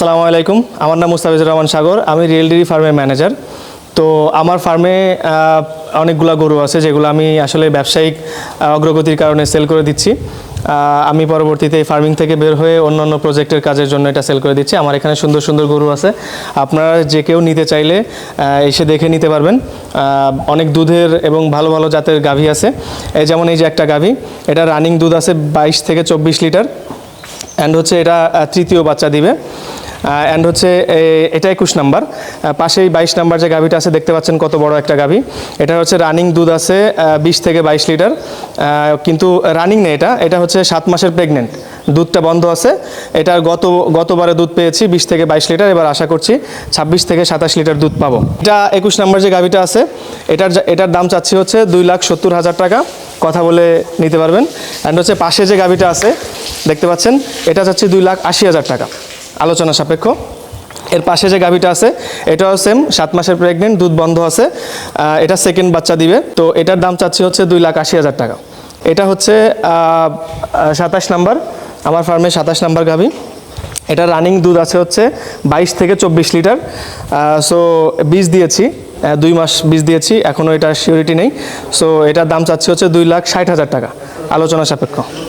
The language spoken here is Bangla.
আসসালামু আলাইকুম। আমার নাম মুস্তাফিজুর রহমান সাগর, আমি রিয়েল ডেরি ফার্মের ম্যানেজার। তো আমার ফার্মে অনেকগুলা গরু আছে যেগুলো আমি আসলে ব্যবসায়িক অগ্রগতির কারণে সেল করে দিচ্ছি। আমি পরবর্তীতে এই ফার্মিং থেকে বের হয়ে অন্যান্য প্রজেক্টের কাজের জন্য এটা সেল করে দিচ্ছি। আমার এখানে সুন্দর সুন্দর গরু আছে। আপনারা যে কেউ নিতে চাইলে এসে দেখে নিতে পারবেন। অনেক দুধের এবং ভালো ভালো জাতের গাভী আছে। এই যেমন এই যে একটা গাভী, এটা রানিং দুধ আছে বাইশ থেকে চব্বিশ লিটার। অ্যান্ড হচ্ছে এটা তৃতীয় বাচ্চা দিবে। অ্যান্ড হচ্ছে এটা একুশ নাম্বার। পাশেই বাইশ নাম্বার যে গাভিটা আছে, দেখতে পাচ্ছেন কত বড় একটা গাভি। এটা হচ্ছে রানিং দুধ আছে বিশ থেকে বাইশ লিটার। কিন্তু রানিং নেই এটা এটা হচ্ছে সাত মাসের প্রেগনেন্ট দুধটা বন্ধ আছে। এটা গত, গতবারে দুধ পেয়েছি বিশ থেকে বাইশ লিটার, এবার আশা করছি ছাব্বিশ থেকে সাতাশ লিটার দুধ পাবো। এটা একুশ নাম্বার যে গাভিটা আছে, এটার এটার দাম চাচ্ছি হচ্ছে দুই লাখ সত্তর হাজার টাকা। কথা বলে নিতে পারবেন। অ্যান্ড হচ্ছে পাশে যে গাভিটা আছে, দেখতে পাচ্ছেন, এটা চাচ্ছি দুই লাখ আশি হাজার টাকা। আলোচনা সাপেক্ষ। এর পাশে যে গাভিটা আছে, এটাও সেম সাত মাসের প্রেগনেন্ট দুধ বন্ধ আছে। এটা সেকেন্ড বাচ্চা দিবে। তো এটার দাম চাচ্ছি হচ্ছে দুই লাখ আশি হাজার টাকা। এটা হচ্ছে সাতাশ নাম্বার। আমার ফার্মে সাতাশ নাম্বার গাভি। এটা রানিং দুধ আছে হচ্ছে বাইশ থেকে চব্বিশ লিটার। সো বীজ দিয়েছি। দুই মাস বীজ দিয়েছি। এখনও এটা সিউরিটি নেই। সো এটার দাম চাচ্ছি হচ্ছে দুই লাখ ষাট হাজার টাকা। আলোচনা সাপেক্ষ।